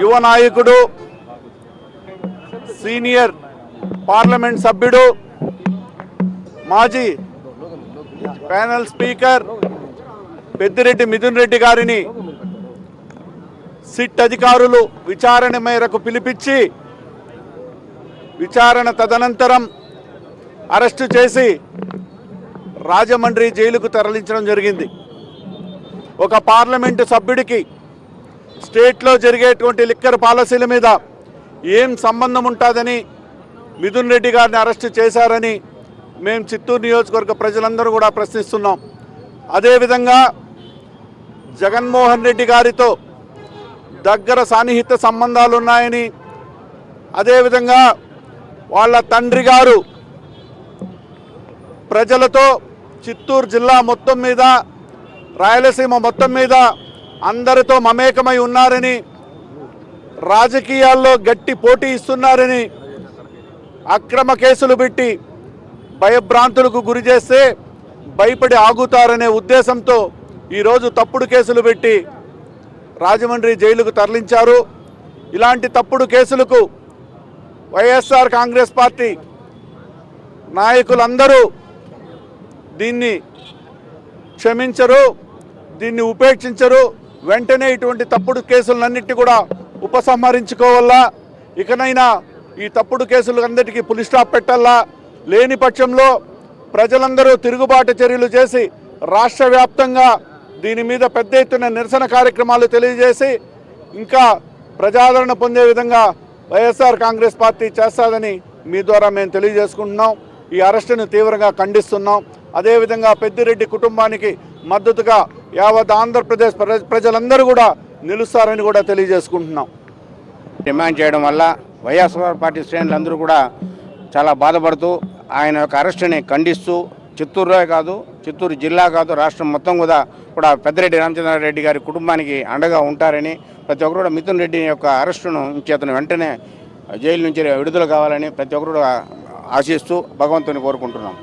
యువ నాయకుడు senior parliament సభ్యుడు మాజీ ప్యానల్ స్పీకర్ పెద్దిరెడ్డి మిథున్ రెడ్డి గారిని సిట్ అధికారులు విచారణ మేరకు పిలిపించి విచారణ తదనంతరం అరెస్టు చేసి రాజమండ్రి జైలుకు తరలించడం జరిగింది. ఒక పార్లమెంటు సభ్యుడికి స్టేట్లో జరిగేటువంటి లిక్కర్ పాలసీల మీద ఏం సంబంధం ఉంటుందని మిథున్ రెడ్డి గారిని అరెస్టు చేశారని మేము చిత్తూరు నియోజకవర్గ ప్రజలందరూ కూడా ప్రశ్నిస్తున్నాం. అదేవిధంగా జగన్మోహన్ రెడ్డి గారితో దగ్గర సాన్నిహిత సంబంధాలు ఉన్నాయని అదేవిధంగా వాళ్ళ తండ్రి గారు ప్రజలతో చిత్తూరు జిల్లా మొత్తం మీద రాయలసీమ మొత్తం మీద అందరితో మమేకమై ఉన్నారని రాజకీయాల్లో గట్టి పోటీ ఇస్తున్నారని అక్రమ కేసులు పెట్టి భయభ్రాంతులకు గురి చేస్తే భయపడి ఆగుతారనే ఉద్దేశంతో ఈరోజు తప్పుడు కేసులు పెట్టి రాజమండ్రి జైలుకు తరలించారు. ఇలాంటి తప్పుడు కేసులకు వైఎస్ఆర్ కాంగ్రెస్ పార్టీ నాయకులందరూ దీన్ని క్షమించరు దీన్ని ఉపేక్షించరు. వెంటనే ఇటువంటి తప్పుడు కేసులన్నింటినీ కూడా ఉపసంహరించుకోవాలా? ఇకనైనా ఈ తప్పుడు కేసులు అందరికీ పులి స్టాప్ పెట్టాలా? లేని పక్షంలో ప్రజలందరూ తిరుగుబాటు చర్యలు చేసి రాష్ట్ర వ్యాప్తంగా దీని మీద పెద్ద ఎత్తున నిరసన కార్యక్రమాలు తెలియజేసి ఇంకా ప్రజాదరణ పొందే విధంగా వైఎస్ఆర్ కాంగ్రెస్ పార్టీ చేస్తాదని మీ ద్వారా మేము తెలియజేసుకుంటున్నాం. ఈ అరెస్టును తీవ్రంగా ఖండిస్తున్నాం. అదేవిధంగా పెద్దిరెడ్డి కుటుంబానికి మద్దతుగా యావత్ ఆంధ్రప్రదేశ్ ప్రజ- ప్రజలందరూ కూడా నిలుస్తారని కూడా తెలియజేసుకుంటున్నాం. డిమాండ్ చేయడం వల్ల వైఎస్ఆర్ పార్టీ శ్రేణులందరూ కూడా చాలా బాధపడుతూ ఆయన యొక్క అరెస్టుని ఖండిస్తూ చిత్తూరులో కాదు చిత్తూరు జిల్లా కాదు రాష్ట్రం మొత్తం కూడా కూడా పెద్దిరెడ్డి రామచంద్రారెడ్డి గారి కుటుంబానికి అండగా ఉంటారని ప్రతి ఒక్కరు కూడా మిథున్ రెడ్డి యొక్క అరెస్టును చేతను వెంటనే జైలు నుంచి విడుదల కావాలని ప్రతి ఒక్కరు కూడా ఆశిస్తూ భగవంతుని కోరుకుంటున్నాం.